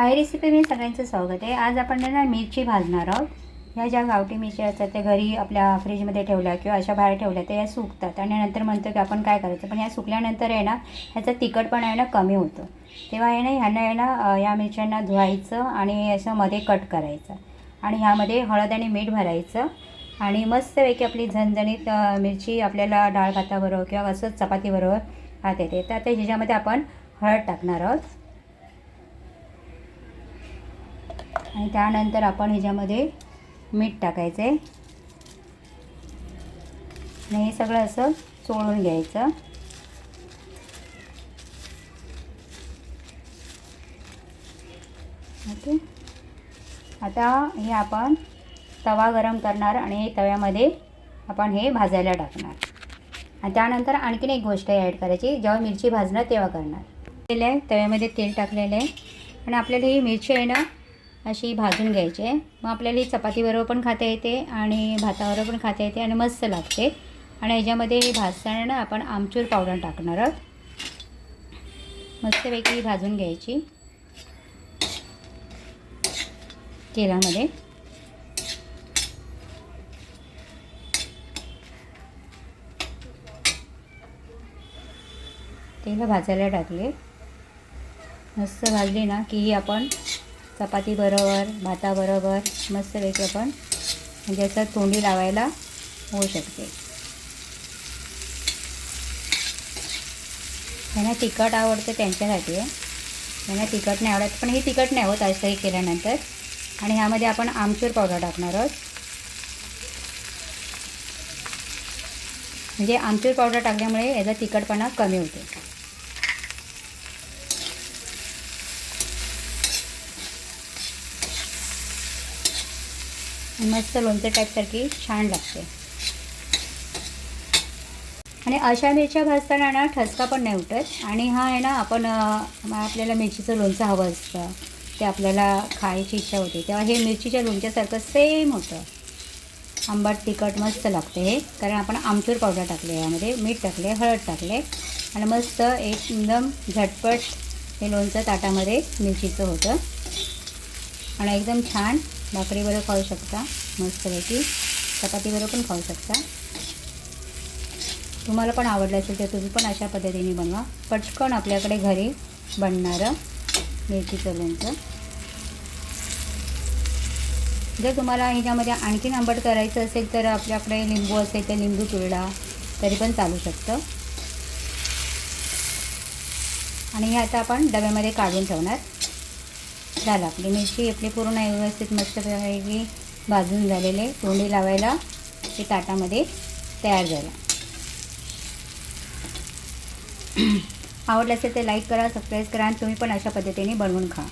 हाय recipe मी सगळ्यांचं स्वागत आहे. आज आपण ना मिरची भाजणार आहोत. ह्या ज्या गावठी मिरच्या असतात त्या घरी आपल्या फ्रीजमध्ये ठेवल्या किंवा अशा बाहेर ठेवल्या त्या या सुकतात. आणि नंतर म्हणतो की आपण काय करायचं पण ह्या सुकल्यानंतर आहे ना ह्याचा तिखटपणा आहे ना कमी होतो. तेव्हा आहे ना ह्यांना आहे ना या मिरच्यांना धुवायचं आणि असं मध्ये कट करायचं. आणि ह्यामध्ये हळद आणि मीठ भरायचं. आणि मस्तपैकी आपली झणझणीत मिरची आपल्याला डाळ भाताबरोबर किंवा असंच चपातीबरोबर खात येते. तर आता ह्याच्यामध्ये आपण हळद टाकणार आहोत. आणि त्यानंतर आपण ह्याच्यामध्ये मीठ टाकायचं. आहे आणि हे सगळं असं चोळून घ्यायचं. ओके. आता हे आपण तवा गरम करणार आणि तव्यामध्ये आपण हे भाजायला टाकणार. आणि त्यानंतर आणखीन एक गोष्ट ॲड करायची जेव्हा मिरची भाजणार तेव्हा करणार. केलं आहे तव्यामध्ये तेल टाकलेलं आहे. आणि आपल्याला ही मिरची आहे ना अशी भाजून घ्यायची. आहे मग आपल्याला ही चपातीबरोबर पण खाता येते आणि भाताबरोबर पण खाता येते आणि मस्त लागते. आणि ह्याच्यामध्ये हे भाजताना ना आपण आमचूर पावडर टाकणार आहोत. मस्तपैकी भाजून घ्यायची. तेलामध्ये. तेल भाजायला टाकले. मस्त भाजली ना की आपण चपातीबरोबर भाताबरोबर मस्तपैकी पण म्हणजे असं तोंडी लावायला होऊ शकते. त्यांना तिखट आवडतं त्यांच्यासाठी. आहे त्यांना तिखट नाही आवडत पण हे तिखट नाही होत असंही केल्यानंतर. आणि ह्यामध्ये आपण आमचूर पावडर टाकणार आहोत. म्हणजे आमचूर पावडर टाकल्यामुळे याचा तिखटपणा कमी होतो. मस्त लोणचं टाईपसारखी छान लागते. आणि अशा मिरच्या भाजताना ना ठसका पण नाही उठत. आणि हा आहे ना आपण आपल्याला मिरचीचं लोणचं हवं असतं. ते आपल्याला खायची इच्छा होते. तेव्हा हे मिरचीच्या लोणच्यासारखं सेम होतं. आंबट तिखट मस्त लागते हे. कारण आपण आमचूर पावडर टाकले यामध्ये मीठ टाकले हळद टाकले आणि मस्त एकदम झटपट हे लोणचं ताटामध्ये मिरचीचं होतं. आणि एकदम छान भाकरीबरोबर खाऊ शकता मस्तपैकी. चपातीबरोबर पण खाऊ शकता. तुम्हाला पण आवडलं असेल तर तुम्ही पण अशा पद्धतीने बनवा. पटकन आपल्याकडे घरी बनणारं मिरचीचं लोणचं जर तुम्हाला ह्याच्यामध्ये आणखीन आंबट करायचं असेल तर आपल्याकडे लिंबू असेल तर लिंबू पिळा तरी पण चालू शकतं. आणि हे आता आपण डब्यामध्ये काढून ठेवणार. झालं. आपली मिरची आपली पूर्ण व्यवस्थित मस्तपैकी भाजून झालेले तोंडी लावायला ते ताटामध्ये तयार झाला. आवडलं असेल तर लाईक करा सबस्क्राईब करा आणि तुम्ही पण अशा पद्धतीने बनवून खा.